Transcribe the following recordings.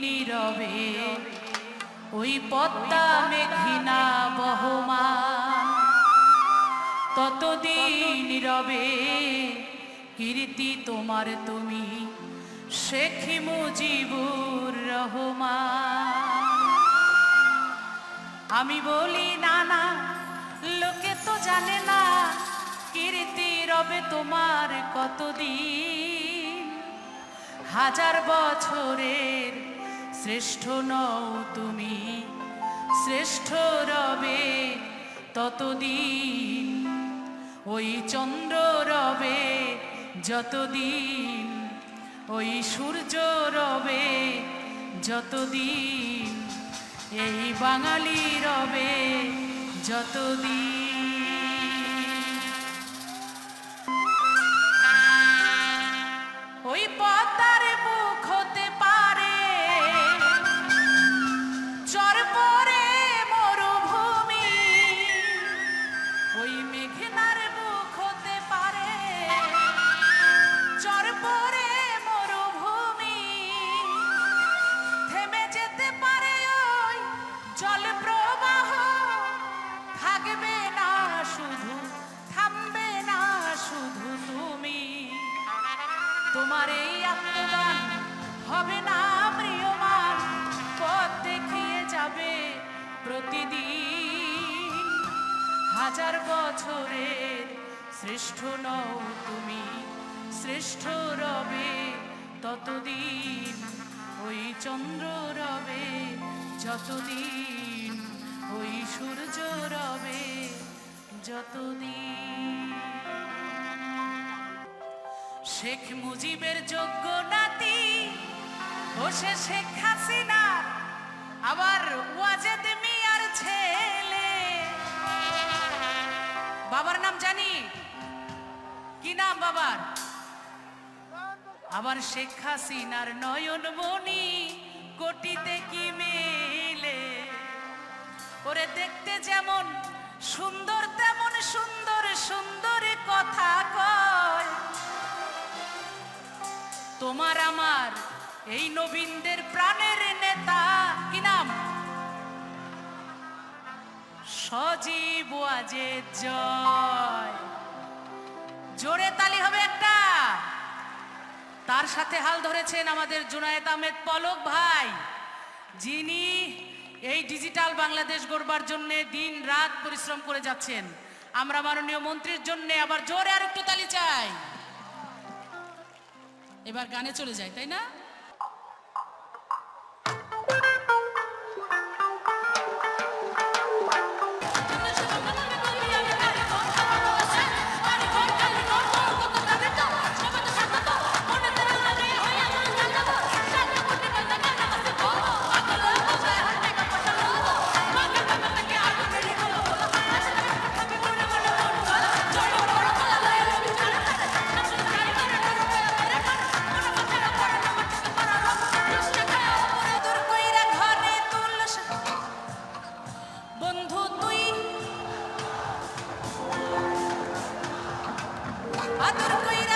যতদিন রবে ওই পদ্মা মেঘিনা বহমা ততদিন রবে কীর্তি তোমার তুমি শেখ মুজিবুর রহমান? আমি বলি, না না, লোকে তো জানে না, কীর্তি রবে তোমার কতদিন? হাজার বছরের শ্রেষ্ঠ নও তুমি, শ্রেষ্ঠ রবে ততদিন। ওই চন্দ্র রবে যতদিন, ওই সূর্য রবে যতদিন, এই বাঙালি রবে যতদিন। তোমার এই আত্মদান হবে না প্রিয়মান পথ দেখিয়ে যাবে প্রতিদিন। হাজার বছরের শ্রেষ্ঠ নও তুমি, শ্রেষ্ঠ রবে ততদিন। ওই চন্দ্র রবে যতদিন, ওই সূর্য রবে যতদিন। শেখ মুজিবের যোগ্য নাতি বসে শেখ হাসিনা আবার ওয়াজেদ মিয়ার ছেলে। বাবার নাম জানি? কি নাম বাবার? আবার শেখ হাসিনার নয়ন মনি কোটিতে কি মেলে? ওরে দেখতে যেমন সুন্দর, তেমন সুন্দর সুন্দর কথা কয়। তোমার আমার, এই নবীনদের প্রাণের নেতা, কি নাম? সজীব ওয়াজেদ জয়। জোরে তালি হবে একটা। তার সাথে হাল ধরেছেন আমাদের জুনায়েদ আহমেদ পলক ভাই, যিনি এই ডিজিটাল বাংলাদেশ গড়বার জন্য দিন রাত পরিশ্রম করে যাচ্ছেন। আমরা মাননীয় মন্ত্রীর জন্য আবার জোরে আর একটু তালি চাই। এবার গানে চলে যায় তাই না? 하는 거예요.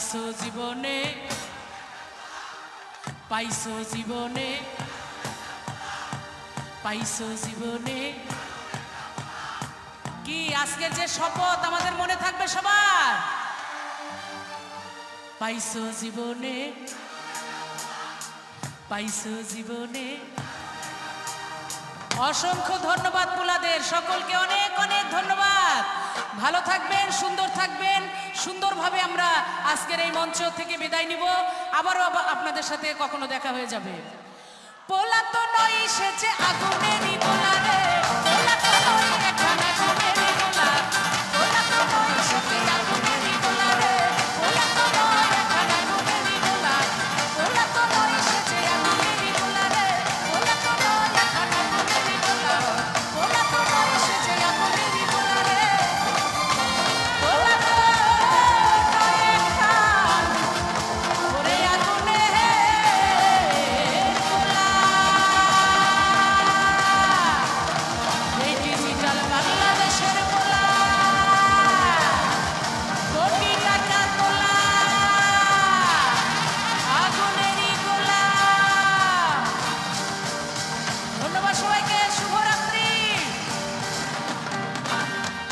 পাইছো জীবনে পাইছো জীবনে পাইছো জীবনে কি আজকের যে শপথ আমাদের মনে থাকবে সবার? পাইছো জীবনে? পাইছো জীবনে? অসংখ্য ধন্যবাদ পুলাদের, সকলকে অনেক অনেক ধন্যবাদ। ভালো থাকবেন, সুন্দর থাকবেন। সুন্দরভাবে আমরা আজকের এই মঞ্চ থেকে বিদায় নিব। আবারও আবা- আপনাদের সাথে কখনো দেখা হয়ে যাবে। পোলা তো নয় সেচে আগুনে নিদোলা রে